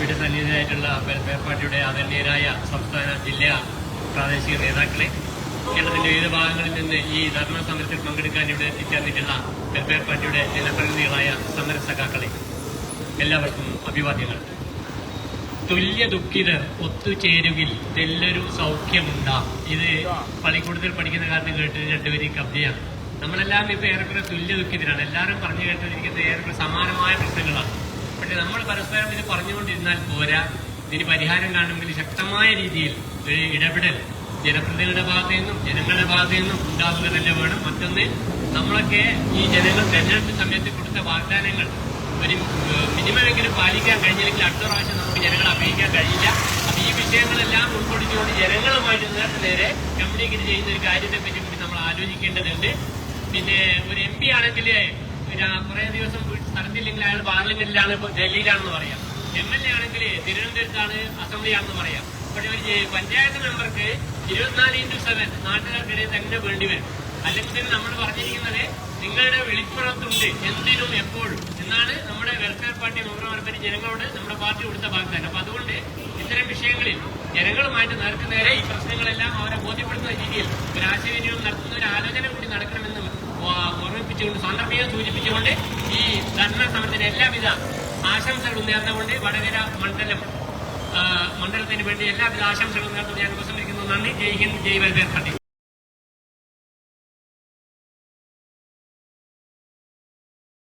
ഇവിടെ സന്നിഹിതരായിട്ടുള്ള വെൽഫെയർ പാർട്ടിയുടെ ആദരണീയരായ സംസ്ഥാന ജില്ലാ പ്രാദേശിക നേതാക്കളെ കേരളത്തിന്റെ വിവിധ ഭാഗങ്ങളിൽ നിന്ന് ഈ ധർണ സമരത്തിൽ പങ്കെടുക്കാൻ ഇവിടെ എത്തിച്ചേർന്നിട്ടുള്ള വെൽഫെയർ പാർട്ടിയുടെ ജനപ്രതിനിധികളായ സമര സഖാക്കളെ എല്ലാവർക്കും അഭിവാദ്യങ്ങൾ. തുല്യ ദുഃഖിതർ ഒത്തുചേരുകിൽ തെല്ലൊരു സൗഖ്യമുണ്ടാ. ഇത് പള്ളിക്കൂടത്തിൽ പഠിക്കുന്ന കാരണം കേട്ട് രണ്ടുപേരും കവിതയാണ്. നമ്മളെല്ലാം ഇപ്പൊ ഏറെക്കുറെ തുല്യ ദുഃഖിതരാണ്. എല്ലാവരും പറഞ്ഞു കേട്ടിരിക്കുന്നത് ഏറെക്കുറെ സമാനമായ പ്രശ്നങ്ങളാണ്. പക്ഷെ നമ്മൾ പരസ്പരം ഇത് പറഞ്ഞുകൊണ്ടിരുന്നാൽ പോരാ. ഇതിന് പരിഹാരം കാണുമെങ്കിൽ ശക്തമായ രീതിയിൽ ഒരു ഇടപെടൽ ജനപ്രതിനിധികളുടെ ഭാഗത്തു നിന്നും ജനങ്ങളുടെ ഭാഗത്തു നിന്നും ഉണ്ടാവുക തന്നെ വേണം. മറ്റൊന്ന് നമ്മളൊക്കെ ഈ ജനങ്ങൾ തെരഞ്ഞെടുപ്പ് സമയത്ത് കൊടുത്ത വാഗ്ദാനങ്ങൾ ഒരു മിനിമമെങ്കിലും പാലിക്കാൻ കഴിഞ്ഞില്ലെങ്കിൽ അടുത്ത പ്രാവശ്യം നമുക്ക് ജനങ്ങളെ അഭിനയിക്കാൻ കഴിയില്ല. അപ്പൊ ഈ വിഷയങ്ങളെല്ലാം ഉൾക്കൊള്ളിച്ചുകൊണ്ട് ജനങ്ങളുമായിട്ട് നേരെ കമ്മ്യൂണിക്കേറ്റ് ചെയ്യുന്ന ഒരു കാര്യത്തെ പറ്റി കൂടി നമ്മൾ ആലോചിക്കേണ്ടതുണ്ട്. പിന്നെ ഒരു എം പി ആണെങ്കിൽ കുറെ ദിവസം സ്ഥലത്തില്ലെങ്കിൽ അയാൾ പാർലമെന്റിലാണ് ഡൽഹിയിലാണെന്ന് പറയാം. എം എൽ എ ആണെങ്കിൽ തിരുവനന്തപുരത്താണ് അസംബ്ലിയാണെന്ന് പറയാം. പക്ഷെ ഒരു പഞ്ചായത്ത് മെമ്പർക്ക് ഇരുപത്തിനാല് ഇന്റു സെവൻ നാട്ടുകാർക്കിടയിൽ തന്നെ വേണ്ടി വരും. അല്ലെങ്കിൽ നമ്മൾ പറഞ്ഞിരിക്കുന്നത് നിങ്ങളുടെ വിളിപ്പുറത്തുണ്ട് എന്തിനും എപ്പോഴും. എന്നാണ് നമ്മുടെ വെൽഫെയർ പാർട്ടി മെമ്പർമാർപ്പറ്റി ജനങ്ങളോട് നമ്മുടെ പാർട്ടി കൊടുത്ത വാഗ്ദാനം. അപ്പൊ അതുകൊണ്ട് ഇത്തരം വിഷയങ്ങളിൽ ജനങ്ങളുമായിട്ട് നേർക്ക് നേരെ ഈ പ്രശ്നങ്ങളെല്ലാം അവരെ ബോധ്യപ്പെടുത്തുന്ന രീതിയിൽ ഒരു ആശയവിനിമയം നടത്തുന്ന ഒരു ആലോചന ഓർമ്മിപ്പിച്ചുകൊണ്ട് സാന്ദർഭികം സൂചിപ്പിച്ചുകൊണ്ട് ഈ ധർണ സമരത്തിന് എല്ലാവിധ ആശംസകളും നേർന്നുകൊണ്ട് വടകര മണ്ഡലം മണ്ഡലത്തിന് വേണ്ടി എല്ലാവിധ ആശംസകളും നേർന്നു ഞാൻ ഉപസംഹരിക്കുന്നു. നന്ദി. ജയ് ഹിന്ദ്. ജയ്